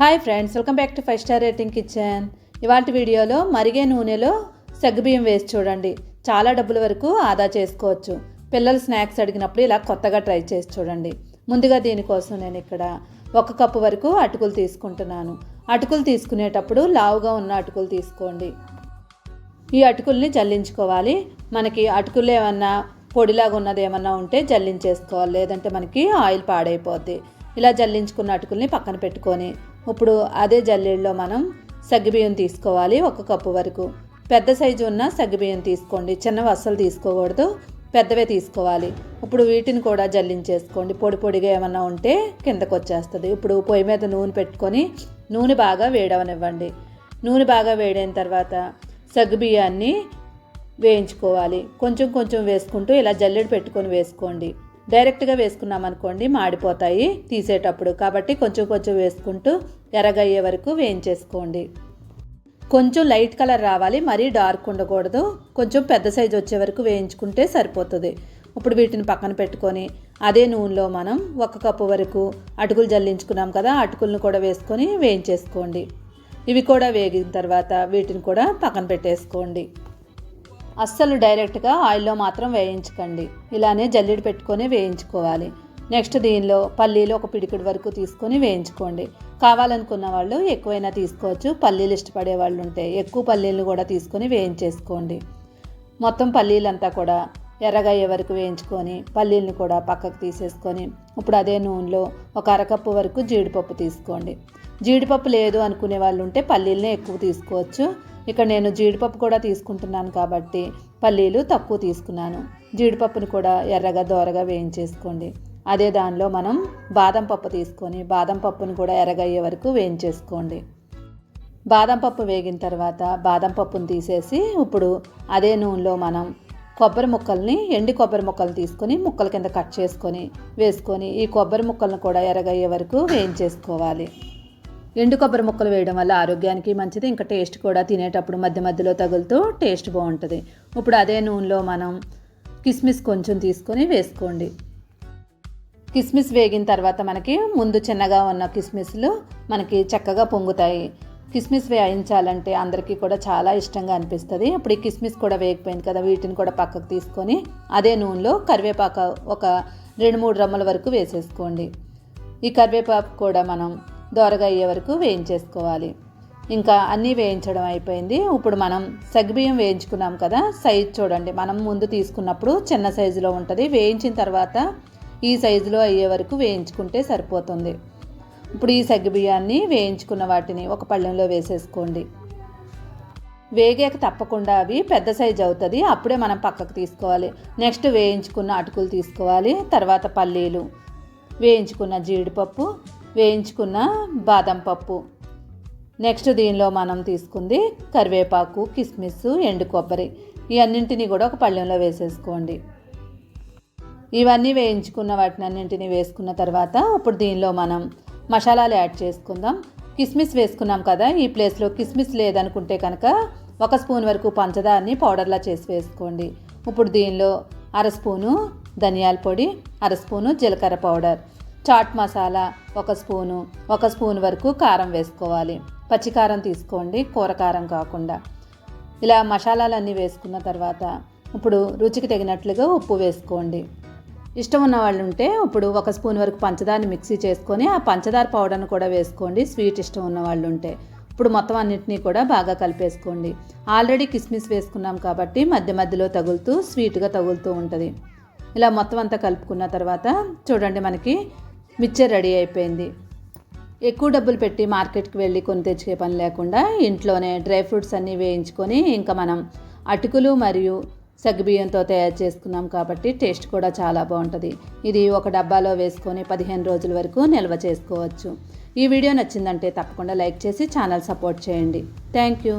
Hi friends welcome back to five star rating kitchen. ఇవాళ వీడియోలో మరిగే నూనెలో సగ్గుబియ్యం వేసి చూడండి. చాలా డబ్బుల వరకు ఆదా చేసుకోవచ్చు. పిల్లలు స్నాక్స్ అడిగినప్పుడు ఇలా కొత్తగా ట్రై చేసి చూడండి. ముందుగా దీనికోసం నేను ఇక్కడ ఒక కప్పు వరకు అటుకులు తీసుకుంటున్నాను. అటుకులు తీసుకునేటప్పుడు లావుగా ఉన్న అటుకులు తీసుకోండి. ఈ అటుకుల్ని జల్లించుకోవాలి. మనకి అటుకులు ఏమన్నా పొడిలాగా ఉన్నది ఏమన్నా ఉంటే జల్లించేసుకోవాలి. లేదంటే మనకి ఆయిల్ పాడైపోద్ది. ఇలా జల్లించుకున్న అటుకుల్ని పక్కన పెట్టుకొని ఇప్పుడు అదే జల్లెడలో మనం సగ్గుబియ్యం తీసుకోవాలి ఒక కప్పు వరకు. పెద్ద సైజు ఉన్న సగ్గుబియ్యం తీసుకోండి. చిన్నవి అస్సలు తీసుకోకూడదు. పెద్దవే తీసుకోవాలి. ఇప్పుడు వీటిని కూడా జల్లించేసుకోండి. పొడి పొడిగా ఏమన్నా ఉంటే కిందకు వచ్చేస్తుంది. ఇప్పుడు పొయ్యి మీద నూనె పెట్టుకొని నూనె బాగా వేడవనివ్వండి. నూనె బాగా వేడైన తర్వాత సగ్గుబియ్యాన్ని వేయించుకోవాలి. కొంచెం కొంచెం వేసుకుంటూ ఇలా జల్లెడ పెట్టుకొని వేసుకోండి. డైరెక్ట్గా వేసుకున్నాం అనుకోండి మాడిపోతాయి తీసేటప్పుడు. కాబట్టి కొంచెం కొంచెం వేసుకుంటూ ఎర్రగయ్యే వరకు వేయించేసుకోండి. కొంచెం లైట్ కలర్ రావాలి మరీ డార్క్ ఉండకూడదు. కొంచెం పెద్ద సైజు వచ్చే వరకు వేయించుకుంటే సరిపోతుంది. ఇప్పుడు వీటిని పక్కన పెట్టుకొని అదే నూనెలో మనం ఒక కప్పు వరకు అటుకులు జల్లించుకున్నాం కదా అటుకులను కూడా వేసుకొని వేయించేసుకోండి. ఇవి కూడా వేగిన తర్వాత వీటిని కూడా పక్కన పెట్టేసుకోండి. అస్సలు డైరెక్ట్గా ఆయిల్లో మాత్రం వేయించకండి. ఇలానే జల్లెడ పెట్టుకొని వేయించుకోవాలి. నెక్స్ట్ దీనిలో పల్లీలు ఒక పిడికిడి వరకు తీసుకొని వేయించుకోండి. కావాలనుకున్న వాళ్ళు ఎక్కువైనా తీసుకోవచ్చు. పల్లీలు ఇష్టపడే వాళ్ళు ఉంటే ఎక్కువ పల్లీలను కూడా తీసుకొని వేయించేసుకోండి. మొత్తం పల్లీలంతా కూడా ఎర్రగయ్యే వరకు వేయించుకొని పల్లీలను కూడా పక్కకు తీసేసుకొని ఇప్పుడు అదే నూనెలో ఒక అరకప్పు వరకు జీడిపప్పు తీసుకోండి. జీడిపప్పు లేదు అనుకునే వాళ్ళు ఉంటే పల్లీలనే ఎక్కువ తీసుకోవచ్చు. ఇక్కడ నేను జీడిపప్పు కూడా తీసుకుంటున్నాను కాబట్టి పల్లీలు తక్కువ తీసుకున్నాను. జీడిపప్పుని కూడా ఎర్రగా దోరగా వేయించేసుకోండి. అదే దానిలో మనం బాదం పప్పు తీసుకొని బాదం పప్పుని కూడా ఎర్రగయ్యే వరకు వేయించేసుకోండి. బాదం పప్పు వేగిన తర్వాత బాదం పప్పును తీసేసి ఇప్పుడు అదే నూనెలో మనం కొబ్బరి ముక్కల్ని ఎండి కొబ్బరి ముక్కలు తీసుకొని ముక్కల కింద కట్ చేసుకొని వేసుకొని ఈ కొబ్బరి ముక్కలను కూడా ఎర్రగయ్యే వరకు వేయించేసుకోవాలి. ఎండు కొబ్బరి ముక్కలు వేయడం వల్ల ఆరోగ్యానికి మంచిది ఇంకా టేస్ట్ కూడా తినేటప్పుడు మధ్య మధ్యలో తగులుతూ టేస్ట్ బాగుంటుంది. ఇప్పుడు అదే నూనెలో మనం కిస్మిస్ కొంచెం తీసుకొని వేసుకోండి. కిస్మిస్ వేగిన తర్వాత మనకి ముందు చిన్నగా ఉన్న కిస్మిస్లు మనకి చక్కగా పొంగుతాయి. కిస్మిస్ వేయించాలంటే అందరికీ కూడా చాలా ఇష్టంగా అనిపిస్తుంది. ఇప్పుడు ఈ కిస్మిస్ కూడా వేగిపోయింది కదా వీటిని కూడా పక్కకు తీసుకొని అదే నూనెలో కరివేపాకు ఒక రెండు మూడు రమ్మల వరకు వేసేసుకోండి. ఈ కరివేపాకు కూడా మనం దోరగా అయ్యే వరకు వేయించేసుకోవాలి. ఇంకా అన్నీ వేయించడం అయిపోయింది. ఇప్పుడు మనం సగ్బియ్యం వేయించుకున్నాం కదా సైజ్ చూడండి. మనం ముందు తీసుకున్నప్పుడు చిన్న సైజులో ఉంటుంది. వేయించిన తర్వాత ఈ సైజులో అయ్యే వరకు వేయించుకుంటే సరిపోతుంది. ఇప్పుడు ఈ సగ్గుబియ్యాన్ని వేయించుకున్న వాటిని ఒక పళ్ళెంలో వేసేసుకోండి. వేగాక తప్పకుండా అవి పెద్ద సైజు అవుతుంది. అప్పుడే మనం పక్కకు తీసుకోవాలి. నెక్స్ట్ వేయించుకున్న అటుకులు తీసుకోవాలి. తర్వాత పల్లీలు వేయించుకున్న జీడిపప్పు వేయించుకున్న బాదం పప్పు. నెక్స్ట్ దీనిలో మనం తీసుకుంది కరివేపాకు కిస్మిస్ ఎండు కొబ్బరి. ఇవన్నింటినీ కూడా ఒక పళ్ళెంలో వేసేసుకోండి. ఇవన్నీ వేయించుకున్న వాటిని అన్నింటినీ వేసుకున్న తర్వాత ఇప్పుడు దీనిలో మనం మసాలాలు యాడ్ చేసుకుందాం. కిస్మిస్ వేసుకున్నాం కదా ఈ ప్లేస్లో కిస్మిస్ లేదనుకుంటే కనుక ఒక స్పూన్ వరకు పంచదారని పౌడర్లా చేసి వేసుకోండి. ఇప్పుడు దీనిలో అర స్పూను ధనియాల పొడి అర స్పూను జీలకర్ర పౌడర్. చాట్ మసాలా ఒక స్పూను ఒక స్పూన్ వరకు కారం వేసుకోవాలి. పచ్చికారం తీసుకోండి కూర కారం కాకుండా. ఇలా మసాలాలన్నీ వేసుకున్న తర్వాత ఇప్పుడు రుచికి తగినట్లుగా ఉప్పు వేసుకోండి. ఇష్టం ఉన్న వాళ్ళు ఉంటే ఇప్పుడు ఒక స్పూన్ వరకు పంచదారని మిక్సీ చేసుకొని ఆ పంచదార పౌడర్ని కూడా వేసుకోండి. స్వీట్ ఇష్టం ఉన్న వాళ్ళు ఉంటే ఇప్పుడు మొత్తం అన్నింటినీ కూడా బాగా కలిపేసుకోండి. ఆల్రెడీ కిస్మిస్ వేసుకున్నాం కాబట్టి మధ్య మధ్యలో తగులుతూ స్వీట్గా తగులుతూ ఉంటుంది. ఇలా మొత్తం అంతా కలుపుకున్న తర్వాత చూడండి మనకి మిక్చర్ రెడీ అయిపోయింది. ఎక్కువ డబ్బులు పెట్టి మార్కెట్కి వెళ్ళి కొని తెచ్చుకే పని లేకుండా ఇంట్లోనే డ్రై ఫ్రూట్స్ అన్నీ వేయించుకొని ఇంకా మనం అటుకులు మరియు సగ్గుబియ్యంతో తయారు చేసుకున్నాం కాబట్టి టేస్ట్ కూడా చాలా బాగుంటుంది. ఇది ఒక డబ్బాలో వేసుకొని పదిహేను రోజుల వరకు నిల్వ చేసుకోవచ్చు. ఈ వీడియో నచ్చిందంటే తప్పకుండా లైక్ చేసి ఛానల్ సపోర్ట్ చేయండి. Thank you.